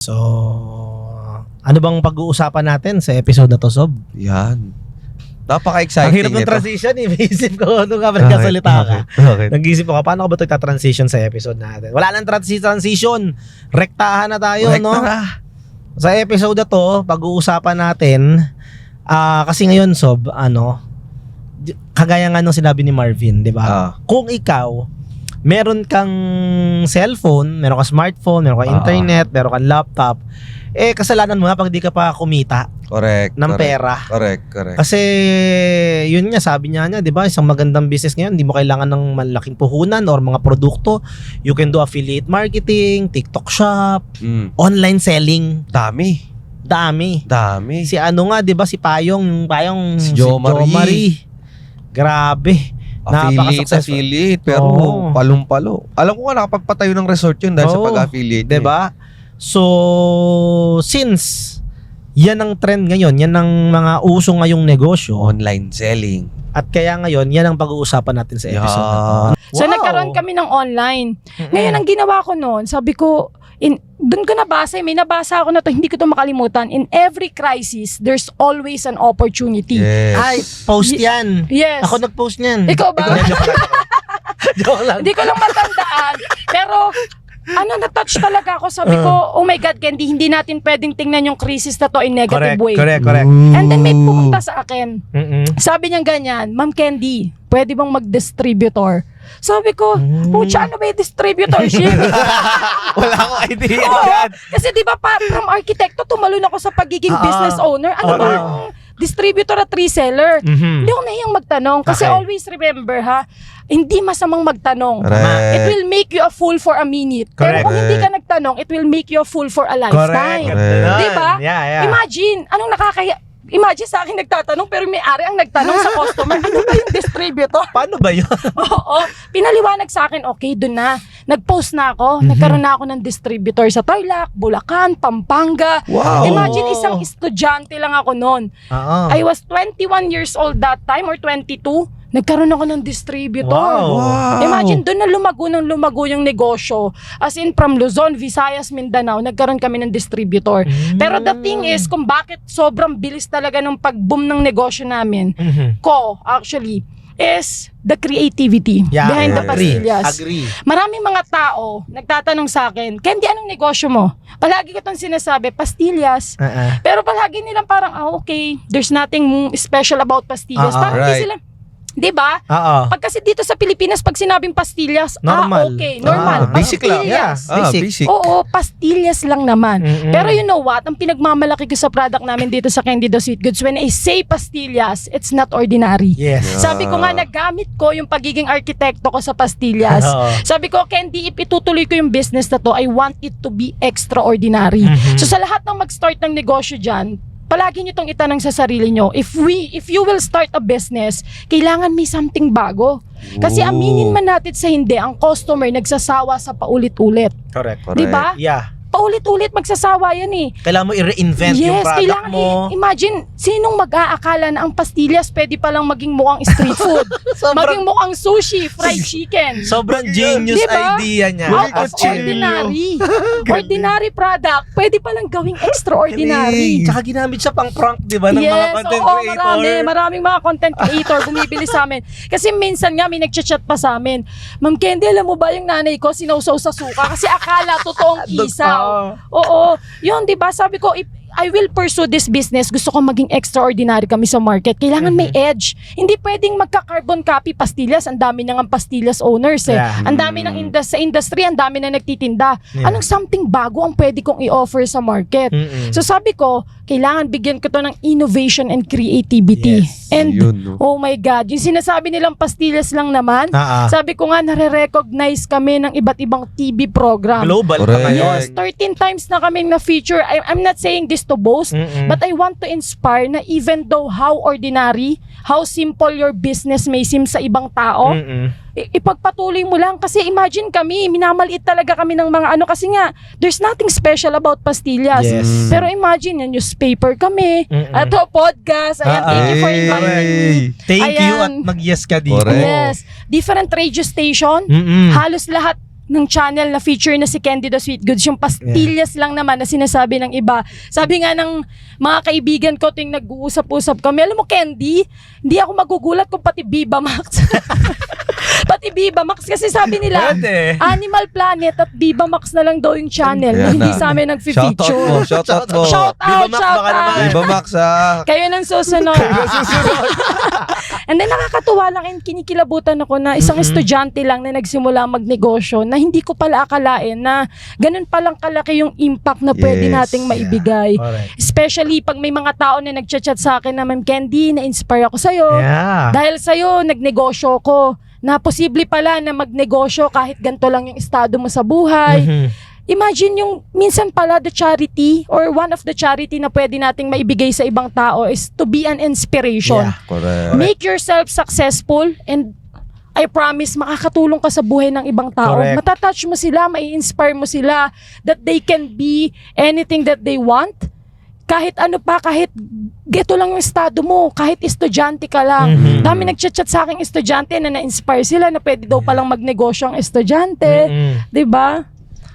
So, ano bang pag-uusapan natin sa episode na to, Sob? Yan. Napaka-exciting Ang hirap ng ito. transition eh. May isip ko ano nga ba nagkasalita ka. Bakit? Nag-isip ako, paano ka ba ito transition sa episode natin? Wala nang transi- transition. Rektahan na tayo, Correct no? na na. Sa episode na to, pag-uusapan natin, ah kasi ngayon, Sob, ano, di- kagaya nga nung sinabi ni Marvin, di ba? Ah. Kung ikaw, meron kang cellphone, meron kang smartphone, meron kang Ah. internet, meron kang laptop, eh kasalanan mo nga pag di ka pa kumita Correct. ng correct, pera. Correct, correct. Kasi yun nga sabi niya niya, 'di ba? Isang magandang business ngayon, hindi mo kailangan ng malaking puhunan or mga produkto. You can do affiliate marketing, TikTok shop, Mm. online selling, Dami. dami. Dami. Si ano nga, 'di ba? Si Payong, yung Payong Si Jo Marie. Grabe. Affiliate, napaka-successful. affiliate. Pero Oo. palong-palo. Alam ko nga nakapagpatayo ng resort yun dahil sa Oo. pag-affiliate. 'di ba? So, since yan ang trend ngayon, yan ang mga uso ngayong negosyo Online selling. at kaya ngayon, yan ang pag-uusapan natin sa episode na to. So Wow. nagkaroon kami ng online. Ngayon ang ginawa ko noon, sabi ko, in, doon ko nabasa, may nabasa ako na to, hindi ko to makalimutan. In every crisis, there's always an opportunity. Yes. Ay, post yan. Yes. Ako nag-post niyan. Ikaw ba? Ikaw, joke lang. joke lang. Hindi ko lang matandaan. pero ano, na-touch talaga ako. Sabi ko, oh my God, Candy, hindi natin pwedeng tingnan yung crisis na to in negative Correct, way. correct, correct. And then may pumunta sa akin. Mm-mm. Sabi niya ganyan, Ma'am Candy, pwede bang mag-distributor? Sabi ko, Mm. pucha, ano ba yung distributorship? Wala akong idea. Oo. Kasi di ba pa, from arkitekto, tumalon ako sa pagiging Ah, business owner. Ano ah, ba ah. Distributor at reseller? Mhm. Hindi ako nahiyang magtanong. Kasi Okay. always remember ha, hindi masamang magtanong. It Correct. will make you a fool for a minute. Correct. Pero kung hindi ka nagtanong, it will make you a fool for a Correct. lifetime. Correct. Di Diba? Yeah, yeah. Imagine, anong nakakaya... Imagine sa akin nagtatanong pero may ari ang nagtanong sa customer, ano ba yung distributor? Paano ba yun? Oo. Pinaliwanag sa akin, okay, doon na. Nag-post na ako. Mhm. Nagkaroon na ako ng distributor sa Tarlac, Bulacan, Pampanga. Wow. Imagine isang estudyante lang ako noon. Oo. I was 21 years old that time or 22. Nagkaroon ako ng distributor. Wow. Wow. Imagine, doon na lumago ng lumago yung negosyo. As in, from Luzon, Visayas, Mindanao, nagkaroon kami ng distributor. Pero the thing is, kung bakit sobrang bilis talaga ng pag-boom ng negosyo namin, Mhm. ko, actually, is the creativity Yeah, behind the agree. pastillas. Agree. Maraming mga tao nagtatanong sa akin, Candy, anong negosyo mo? Palagi ko itong sinasabi, pastillas. Uh-uh. Pero palagi nilang parang, ah, okay, there's nothing special about pastillas. Ah, parang hindi right. sila, di ba? Oo. Pag kasi dito sa Pilipinas, pag sinabing pastillas, Normal. ah, okay, normal. Ah, basic lang. pastillas. Yeah. Ah, Basic. basic. Oo, pastillas lang naman. Mm-mm. Pero you know what? Ang pinagmamalaki ko sa product namin dito sa Candido Sweet Goods, when I say pastillas, it's not ordinary. Yes. Yeah. Sabi ko nga, nagamit ko yung pagiging arkitekto ko sa pastillas. Oo. Sabi ko, Candy, if itutuloy ko yung business na to, I want it to be extraordinary. Mhm. So sa lahat ng mag-start ng negosyo dyan, palagi nyo itong itanong sa sarili nyo, if we, if you will start a business, kailangan may something bago. Kasi Ooh. aminin man natin sa hindi, ang customer nagsasawa sa paulit-ulit. Correct. Correct. Di ba? Yeah. Paulit-ulit magsasawa yan eh. Kailangan mo i-reinvent yung yes, product kailangan mo. i- imagine, sinong mag-aakala na ang pastillas pwede palang maging mukhang street food? maging mukhang sushi, fried chicken. Sobrang genius Diba? idea niya. Out of ordinary. ordinary product, pwede palang gawing extraordinary. Tsaka ginamit siya pang prank, di ba, ng mga yes, content oo, creator. marami. Maraming mga content creator bumibili sa amin. Kasi minsan nga may nagchat-chat pa sa amin. Ma'am Candy, alam mo ba yung nanay ko sinausaw sa suka? Kasi akala totoong isaw. Oo. Yun, di ba? Sabi ko, if I will pursue this business, gusto ko maging extraordinary kami sa market. Kailangan may Mm-hmm. edge. Hindi pwedeng magka-carbon copy pastillas. Ang dami na nga pastillas owners eh. Yeah. Ang dami ng indus- sa industry, ang dami na nagtitinda. Yeah. Anong something bago ang pwede kong i-offer sa market? Mm-mm. So sabi ko, kailangan bigyan ko to ng innovation and creativity. Yes. And Yun, no? oh my God, yung sinasabi nilang pastillas lang naman, ah. sabi ko nga, nare-recognize kami ng iba't ibang TV program. Global pa Correct. ngayon. Yes, 13 times na kaming na-feature. I, I'm not saying this to boast, Mm-mm. but I want to inspire na even though how ordinary, how simple your business may seem sa ibang tao, Mm-mm. i- ipagpatuloy mo lang. Kasi imagine kami, minamaliit talaga kami ng mga ano. Kasi nga, there's nothing special about pastillas. Yes. Pero imagine, yan, newspaper kami. Mm-mm. Ato, podcast. Ayan, Ah, thank you for ay. inviting me. Thank you Ayan. at mag-yes ka dito. Correct. Yes. Different radio station. Mm-mm. Halos lahat ng channel na feature na si Candy the Sweet Goods, yung pastillas lang naman na sinasabi ng iba. Sabi nga ng mga kaibigan ko ting nag-uusap-usap kami, alam mo Candy, hindi ako magugulat kung pati Viva Max. pati Viva Max kasi sabi nila, Pwede. Animal Planet at Viva Max na lang daw yung channel na Ayan hindi na. sa amin Shoutout mo, nag-feature. shoutout mo. Shout Viva out, Max, shout out. Viva Max ah. Kayo nang susunod. And then nakakatuwa lang and kinikilabutan ako na isang Mm-mm. estudyante lang na nagsimula magnegosyo na hindi ko pala akalain na ganun palang kalaki yung impact na pwede Yes. nating maibigay. Correct. Especially pag may mga tao na nagchat-chat sa akin na Ma'am Candy, na-inspire ako sa'yo. Yeah. Dahil sa'yo, nagnegosyo ko na posible pala na magnegosyo kahit ganito lang yung estado mo sa buhay. Mhm. Imagine yung minsan pala the charity or one of the charity na pwede nating maibigay sa ibang tao is to be an inspiration. Yeah. Correct. Make yourself successful and I promise makakatulong ka sa buhay ng ibang tao. Correct. Matatouch mo sila, mai-inspire mo sila that they can be anything that they want. Kahit ano pa, kahit geto lang yung estado mo, kahit estudyante ka lang. Mhm. Dami nagchat-chat sa aking estudyante na na-inspire sila na pwede daw palang magnegosyo ang estudyante. Mm-mm. 'Di ba?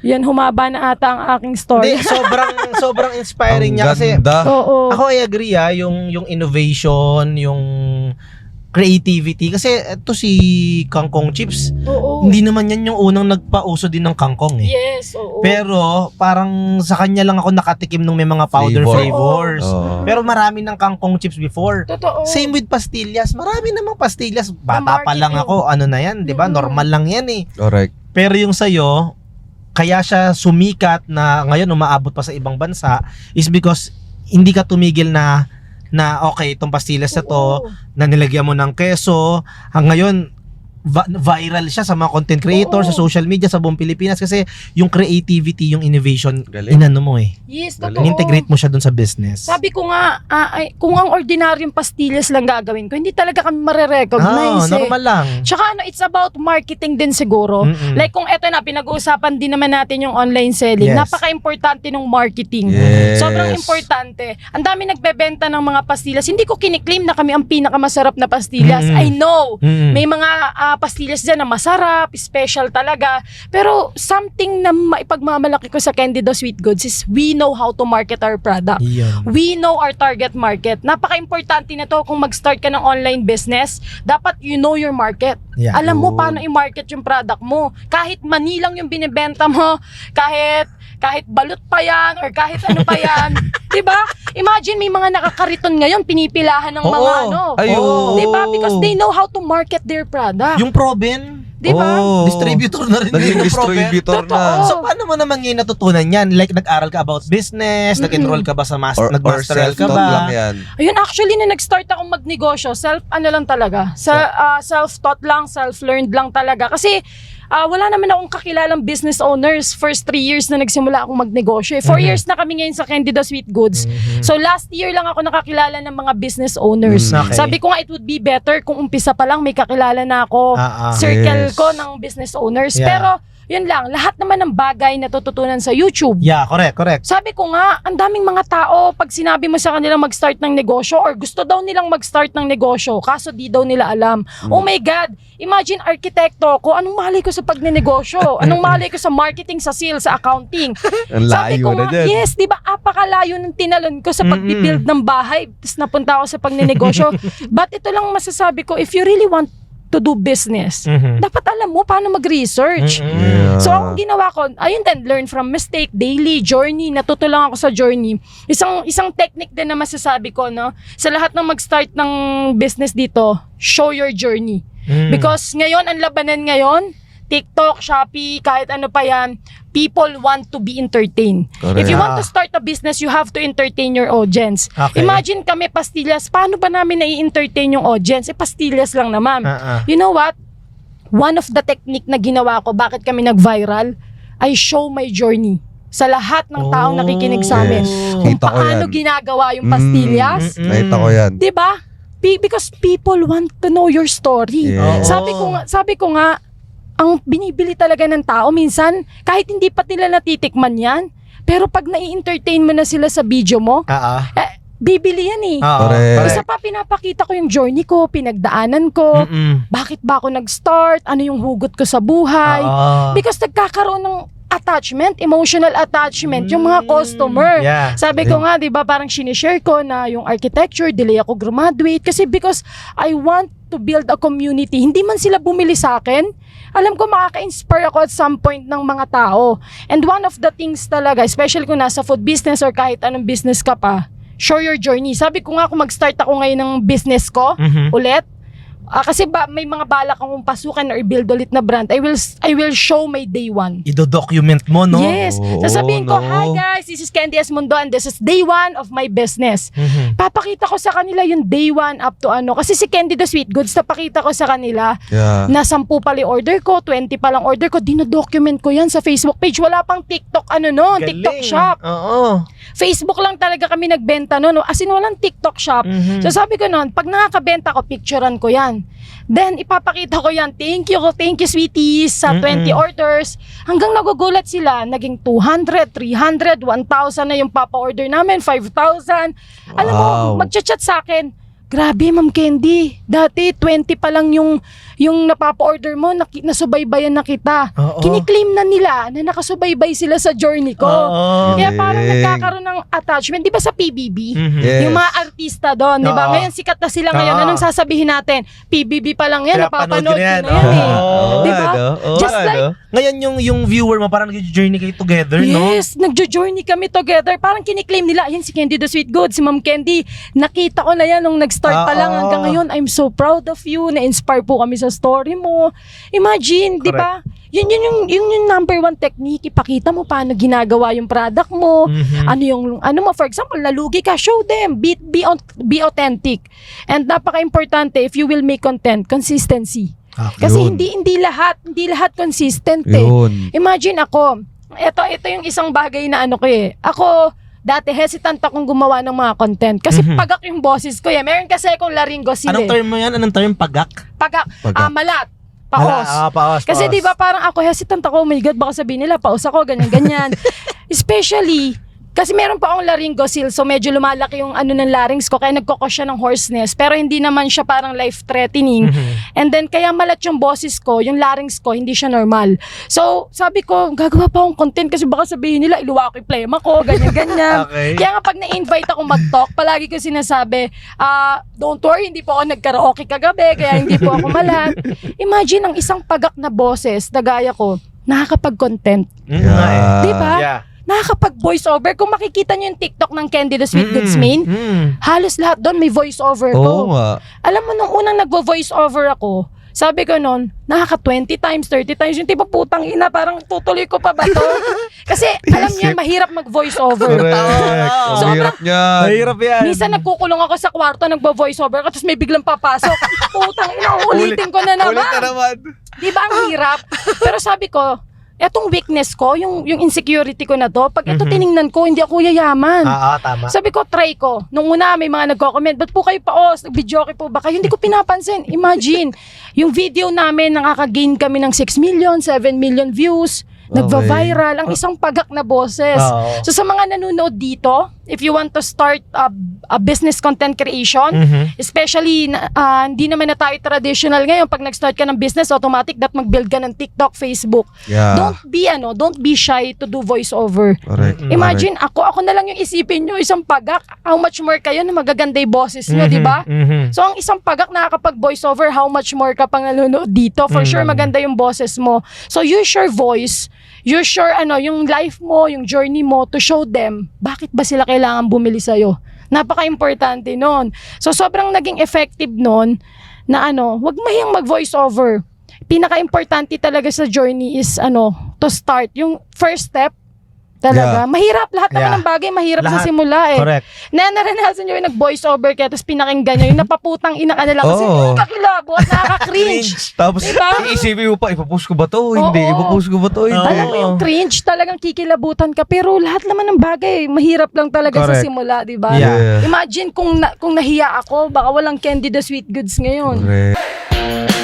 Yan humaba na ata ang aking story. Hindi, sobrang sobrang inspiring niya kasi ganda. Oo. ako I agree ah, yung yung innovation, yung creativity kasi ito si Kangkong Chips, Oo. hindi naman yan yung unang nagpauso din ng kangkong eh. Yes, oo. Pero parang sa kanya lang ako nakatikim nung may mga powder Flavor. flavors. Oo. Pero marami ng kangkong chips before. Totoo. Same with pastillas. Marami namang pastillas. Bata pa lang marketing. ako. Ano na yan, di ba? Mm-mm. Normal lang yan eh. Correct. Pero yung sa'yo, kaya siya sumikat na ngayon umaabot pa sa ibang bansa is because hindi ka tumigil na na okay, itong pastillas na to, Oo. na nilagyan mo ng keso, hang ngayon va- viral siya sa mga content creator, Oo. sa social media, sa buong Pilipinas kasi yung creativity, yung innovation, Galing. inano mo eh. Yes, Galing. totoo. In-integrate mo siya dun sa business. Sabi ko nga, ah, ay, kung ang ordinaryong pastillas lang gagawin ko, hindi talaga kami Ah, marerecognize eh. normal lang. Tsaka ano, it's about marketing din siguro. Mm-mm. Like kung eto na, pinag-uusapan din naman natin yung online selling. Yes. Napaka-importante ng marketing. Yes. Sobrang importante. Ang dami nagbebenta ng mga pastillas. Hindi ko kiniklaim na kami ang pinakamasarap na pastillas. Mm-mm. I know. Mm-mm. May mga ah, pastillas dyan na masarap, special talaga. Pero something na maipagmamalaki ko sa Candido Sweet Goods is we know how to market our product. Yun. We know our target market. Napaka-importante na to kung mag-start ka ng online business. Dapat you know your market. Yeah. Alam mo paano i-market yung product mo. Kahit mani lang yung binibenta mo, kahit kahit balot pa yan or kahit ano pa yan. 'Di ba? Imagine may mga nakakariton ngayon pinipilahan ng mga Oo. ano. Ay, oo. 'Di ba? Because they know how to market their product. Yung Proben, 'Di ba? Oo. distributor na rin Naging yung Proben. distributor Totoo. na. So paano mo naman ngayon natutunan yan? Like nag-aral ka about business, nag-enroll ka ba sa mas- Or, or nag-masteral ka self-taught ba? lang yan. Ayun, actually, na nag-start akong magnegosyo, self, ano lang talaga, sa, ah, self-taught lang, self-learned lang talaga. Kasi, ah, wala naman akong kakilalang business owners first three years na nagsimula akong magnegosyo. Eh. Four Mhm. years na kami ngayon sa Candida Sweet Goods. Mhm. So, last year lang ako nakakilala ng mga business owners. Mm. Okay. Sabi ko nga, it would be better kung umpisa pa lang may kakilala na ako, Ah, ah. circle Yes. ko ng business owners. Yeah. Pero, yun lang, lahat naman ng bagay na tututunan sa YouTube. Yeah, correct, correct. Sabi ko nga, ang daming mga tao, pag sinabi mo sa kanila mag-start ng negosyo or gusto daw nilang mag-start ng negosyo, kaso di daw nila alam. Mm. Oh my God, imagine arkitekto ko, anong malay ko sa pagnenegosyo? Anong malay ko sa marketing, sa sales, sa accounting? Ang Sabi ko nga, yes, di ba, apakalayo ng tinalon ko sa Mm-mm. pag-build ng bahay, tapos napunta ako sa pagnenegosyo. But ito lang masasabi ko, if you really want to do business, Mhm. dapat alam mo paano mag-research. Mm-mm. Yeah. So, ang ginawa ko, ayun din, learn from mistake, daily, journey, natuto lang ako sa journey. Isang isang technique din na masasabi ko, no? Sa lahat ng mag-start ng business dito, show your journey. Mm. Because ngayon, ang labanan ngayon, TikTok, Shopee, kahit ano pa yan, people want to be entertained. Correct. If you Ah. want to start a business, you have to entertain your audience. Okay. Imagine kami pastillas, paano ba namin nai-entertain yung audience? Eh, pastillas lang naman. Ah, ah. You know what? One of the technique na ginawa ko, bakit kami nag-viral, I show my journey sa lahat ng taong Oh, nakikinig sa amin. yes. Kung Kita paano yan. ginagawa yung pastillas. Mm, mm, Nakita ko yan. 'Di ba? Be- because people want to know your story. Yes. Sabi ko nga, sabi ko nga, ang binibili talaga ng tao minsan, kahit hindi pa nila natitikman yan, pero pag nai-entertain mo na sila sa video mo, ah. eh, bibili yan eh. Oo, Correct. Isa pa, pinapakita ko yung journey ko, pinagdaanan ko, Mm-mm. bakit ba ako nag-start, ano yung hugot ko sa buhay. Oo. Because nagkakaroon ng attachment, emotional attachment, yung mga Mm, customer. Yeah. Sabi ko nga, di ba, parang sinishare ko na yung architecture, delay ako graduate. Kasi because I want to build a community. Hindi man sila bumili sa akin. Alam ko makaka-inspire ako at some point ng mga tao. And one of the things talaga, especially kung nasa food business or kahit anong business ka pa, show your journey. Sabi ko nga kung mag-start ako ngayon ng business ko, Mhm. ulit, ah, kasi ba, may mga balak akong pasukan or build ulit na brand, I will I will show my day one. Ido-document mo, no? Yes. Oo, Sasabihin ko, no. hi guys, this is Candy Esmundo and this is day one of my business. Mhm. Papakita ko sa kanila yung day one up to ano. Kasi si Candy the Sweet Goods, napakita ko sa kanila Yeah. na 10 pala order ko, 20 pa lang order ko, dinodocument ko yan sa Facebook page. Wala pang TikTok ano no, TikTok shop. Oo. Facebook lang talaga kami nagbenta no. As in, walang TikTok shop. Mhm. So sabi ko noon, pag nakakabenta ko, picturean ko yan. Then ipapakita ko yan, thank you, thank you sweeties sa Mm-mm. 20 orders. Hanggang nagugulat sila, naging 200, 300, 1,000 na yung papa-order namin, 5,000. Alam mo, Wow. magchat-chat sa akin, Grabe, Ma'am Candy. Dati, 20 pa lang yung, yung napapa-order mo, naki, nasubaybayan na kita. Oo. Kiniklaim na nila na nakasubaybay sila sa journey ko. Oo. Kaya parang Galing. nagkakaroon ng attachment. Di ba sa PBB? Mhm. Yes. Yung mga artista doon, di ba? Oo. Ngayon sikat na sila ngayon. Oo. Anong sasabihin natin? PBB pa lang yan, Pinapanood napapanood ko na yan. eh. Oo. Di ba? ano? Oo, Just ano? like- Ngayon yung yung viewer mo parang nag-journey kayo together, no? Yes, nagjo-journey kami together. Parang kiniklaim nila, yan si Candy the Sweet Good, si Ma'am Candy. Nakita ko na yan nung nag-start pa lang hanggang ngayon. I'm so proud of you. Na-inspire po kami sa story mo. Imagine, di ba? Yun, yun, yung, yun yung number one technique. Ipakita mo paano ginagawa yung product mo. Mhm. Ano yung ano mo for example nalugi ka show them be be, on- be authentic and napaka-importante if you will make content consistency Okay. kasi Yun. hindi hindi lahat hindi lahat consistent eh Yun. imagine ako ito ito yung isang bagay na ano ko eh ako dati hesitant akong gumawa ng mga content kasi Mhm. pagak yung boses ko eh meron kasi akong laryngosile Anong eh. term mo yan? Anong term? Pagak? pagak Pagka- ah, malat Wala, paos ah, paos. kasi paos. di ba parang ako hesitant ako, oh my God, baka sabihin nila, paus ako, ganyan-ganyan. Especially, kasi meron pa akong laryngosile, so medyo lumalaki yung ano ng larynx ko, kaya nagkokos siya ng hoarseness. Pero hindi naman siya parang life-threatening. Mhm. And then, kaya malat yung boses ko, yung larynx ko, hindi siya normal. So, sabi ko, gagawa pa akong content kasi baka sabihin nila, iluwa ko yung plema ko, ganyan-ganyan. Okay. Kaya nga pag na-invite ako mag-talk, palagi ko sinasabi, ah, don't worry, hindi po ako nagkaraoke kagabi, kaya hindi po ako malat. Imagine ang isang pagak na boses na gaya ko, nakakapag-content. Mm, eh. Yeah. Di ba? Yeah. Nakakapag voiceover. Kung makikita niyo yung TikTok ng Candy the Sweet Goods Mm, Main, mm. halos lahat doon may voiceover Oo ko. nga. Alam mo, nung unang nagvo-voiceover ako, sabi ko noon, nakaka 20 times, 30 times, yung tipo putang ina, parang tutuloy ko pa ba to? Kasi alam niya, mahirap mag-voiceover. Correct. Oo. Ang hirap niyan. Mahirap yan. Minsan nagkukulong ako sa kwarto, nagvo-voiceover ko, tapos may biglang papasok. Putang ina, ulitin ko na naman. Ulit na naman. Di ba ang hirap? Pero sabi ko, etong weakness ko, yung, yung insecurity ko na to, pag ito Mhm. tiningnan ko, hindi ako yayaman. Ah, ah, tama. Sabi ko, try ko. Nung una, may mga nagko-comment, ba't po kayo paos? Nag-video po ba kayo? Hindi ko pinapansin. Imagine, yung video namin, nakaka-gain kami ng 6 million, 7 million views. Nagva-viral. Ang isang pagak na boses. Oo. So sa mga nanonood dito, if you want to start a, a business content creation, Mhm. especially na, ah, hindi naman na tayo traditional ngayon pag nag-start ka ng business automatic that mag-build ka ng TikTok, Facebook. Yeah. Don't be ano, don't be shy to do voiceover. Correct. Mm. Imagine ako, ako na lang yung isipin nyo, isang pagak, how much more kayo na magaganda yung boses nyo, Mhm, di ba? mhm. So ang isang pagak nakakapag voiceover, how much more ka pang nanonood dito? For sure Mm. maganda yung boses mo. So use your voice, use your ano, yung life mo, yung journey mo to show them bakit ba sila kailangan bumili sa'yo. Napaka-importante nun. So sobrang naging effective nun na ano, wag mahiyang mag-voiceover. Pinaka-importante talaga sa journey is ano, to start. Yung first step, talaga. Mahirap. Lahat naman Yeah. ng bagay, mahirap Lahat. sa simula eh Correct. na naranasan nyo yung nag-voice over kaya tapos pinakinggan nyo yung napaputang ina ka nila kasi Oo. kakilabot, nakaka-cringe. Tapos, Diba? iisipin mo pa, ipapost ko ba to? Hindi. Oo. Ipapost ko ba to? Hindi. Alam mo yung cringe, talagang kikilabutan ka pero lahat naman ng bagay, mahirap lang talaga sa Correct. simula, di ba? Yeah. Imagine kung na, kung nahiya ako, baka walang Candy the Sweet Goods ngayon. Correct.